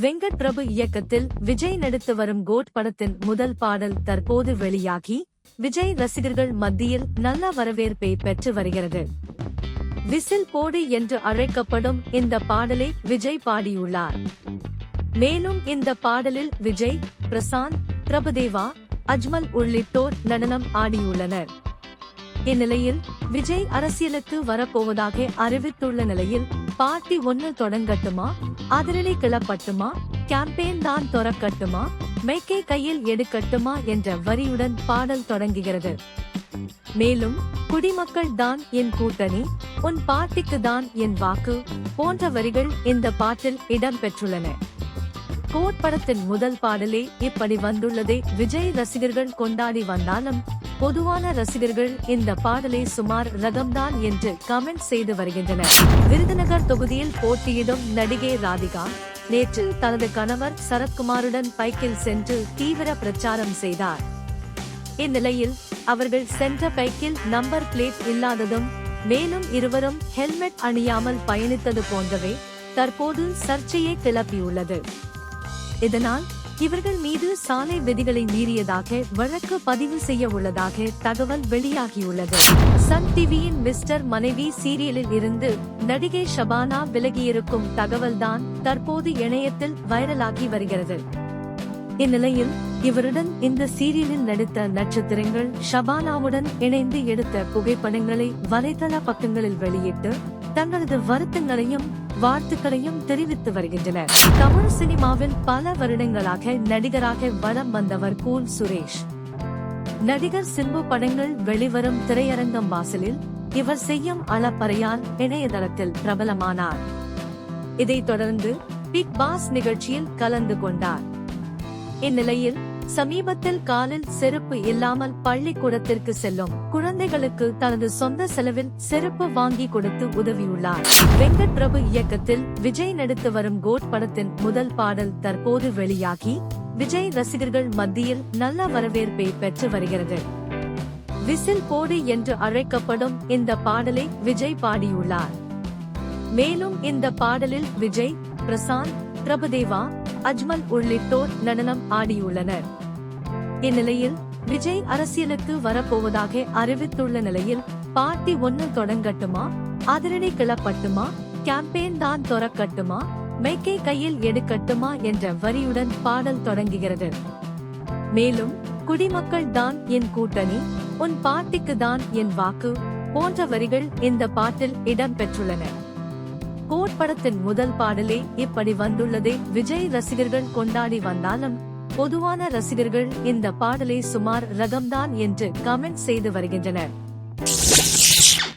வெங்கட் பிரபு இயக்கத்தில் விஜய் நடித்து வரும் கோட் படத்தின் முதல் பாடல் தற்போது வெளியாகி விஜய் ரசிகர்கள் மத்தியில் நல்ல வரவேற்பை பெற்று வருகிறது. விசில் போடு என்று அழைக்கப்படும் இந்த பாடலை விஜய் பாடியுள்ளார். மேலும் இந்த பாடலில் விஜய் பிரசாந்த் பிரபுதேவா அஜ்மல் உள்ளிட்டோர் நடனம் ஆடியுள்ளனர். இந்நிலையில் விஜய் அரசியலுக்கு வரப்போவதாக அறிவித்துள்ள நிலையில் பார்ட்டி ஒன்னு தொடங்கட்டுமா? அதிரடி கிளப்பட்டுமா? கேம்பெயின் தான் தொடக்கட்டுமா மைக்கை கையில் எடுக்கட்டுமா? என்ற வரியுடன் பாடல் தொடங்குகிறது. மேலும் குடிமக்கள் தான் என் கூட்டணி உன் பாட்டிக்கு தான் என் வாக்கு போன்ற வரிகள் இந்த பாட்டில் இடம்பெற்றுள்ளன. கோட் படத்தின் முதல் பாடலே இப்படி வந்துள்ளதை விஜய் ரசிகர்கள் கொண்டாடி வந்தாலும் பொதுவான ரசிகர்கள் இந்த பாடலை சுமார் ரகம்தான் என்று கமெண்ட் செய்து வருகின்றனர். விருதுநகர் தொகுதியில் போட்டியிடும் நடிகை ராதிகா நேற்று தனது கணவர் சரத்குமாருடன் பைக்கில் சென்று தீவிர பிரச்சாரம் செய்தார். இந்நிலையில் அவர்கள் சென்ற பைக்கில் நம்பர் பிளேட் இல்லாததும் மேலும் இருவரும் ஹெல்மெட் அணியாமல் பயணித்தது போன்றவை தற்போது சர்ச்சையை கிளப்பியுள்ளது. இதனால் இவர்கள் மீது சாலை விதிகளை மீறியதாக வழக்கு பதிவு செய்ய உள்ளதாக தகவல் வெளியாகியுள்ளது. சன் டிவியின் மிஸ்டர் மனைவி சீரியலில் இருந்து நடிகை ஷபானா விலகியிருக்கும் தகவல்தான் தற்போது இணையத்தில் வைரலாகி வருகிறது. இந்நிலையில் இவருடன் இந்த சீரியலில் நடித்த நட்சத்திரங்கள் ஷபானாவுடன் இணைந்து எடுத்த புகைப்படங்களை வலைதள பக்கங்களில் வெளியிட்டு தங்களது வருத்தங்களையும் வாழ்த்துக்களையும் தெரிவித்து வருகின்றனர். தமிழ் சினிமாவில் பல வருடங்களாக நடிகராக வலம் வந்தவர் கூல் சுரேஷ். நடிகர் சிம்பு படங்கள் வெளிவரும் திரையரங்கம் வாசலில் இவர் செய்யும் அளப்பறையால் இணையதளத்தில் பிரபலமானார். இதைத் தொடர்ந்து பிக் பாஸ் நிகழ்ச்சியில் கலந்து கொண்டார். இந்நிலையில் சமீபத்தில் காலில் செருப்பு இல்லாமல் பள்ளிக்கூடத்திற்கு செல்லும் குழந்தைகளுக்கு தனது சொந்த செலவில் செருப்பு வாங்கி கொடுத்து உதவியுள்ளார். வெங்கட் பிரபு இயக்கத்தில் விஜய் நடித்து வரும் கோட் படத்தின் முதல் பாடல் தற்போது வெளியாகி விஜய் ரசிகர்கள் மத்தியில் நல்ல வரவேற்பை பெற்று வருகிறது. விசில் போடு என்று அழைக்கப்படும் இந்த பாடலை விஜய் பாடியுள்ளார். மேலும் இந்த பாடலில் விஜய் பிரசாந்த் பிரபுதேவா அஜ்மல் உள்ளிட்டோர் நடனம் ஆடியுள்ளனர். இந்நிலையில் விஜய் அரசியலுக்கு வரப்போவதாக அறிவித்துள்ள நிலையில் பார்ட்டி ஒன்னு தொடங்கட்டுமா? அதிரடி கிளப்பட்டுமா? கேம்பெயின் தான் தொடக்கட்டுமா மைக்கை கையில் எடுக்கட்டுமா? என்ற வரியுடன் பாடல் தொடங்குகிறது. மேலும் குடிமக்கள் தான் என் கூட்டணி உன் பார்ட்டிக்கு தான் என் வாக்கு போன்ற வரிகள் இந்த பாட்டில் இடம்பெற்றுள்ளன. கோட் படத்தின் முதல் பாடலே இப்படி வந்துள்ளதை விஜய் ரசிகர்கள் கொண்டாடி வந்தாலும் பொதுவான ரசிகர்கள் இந்த பாடலை சுமார் ரகம்தான் என்று கமெண்ட் செய்து வருகின்றனர்.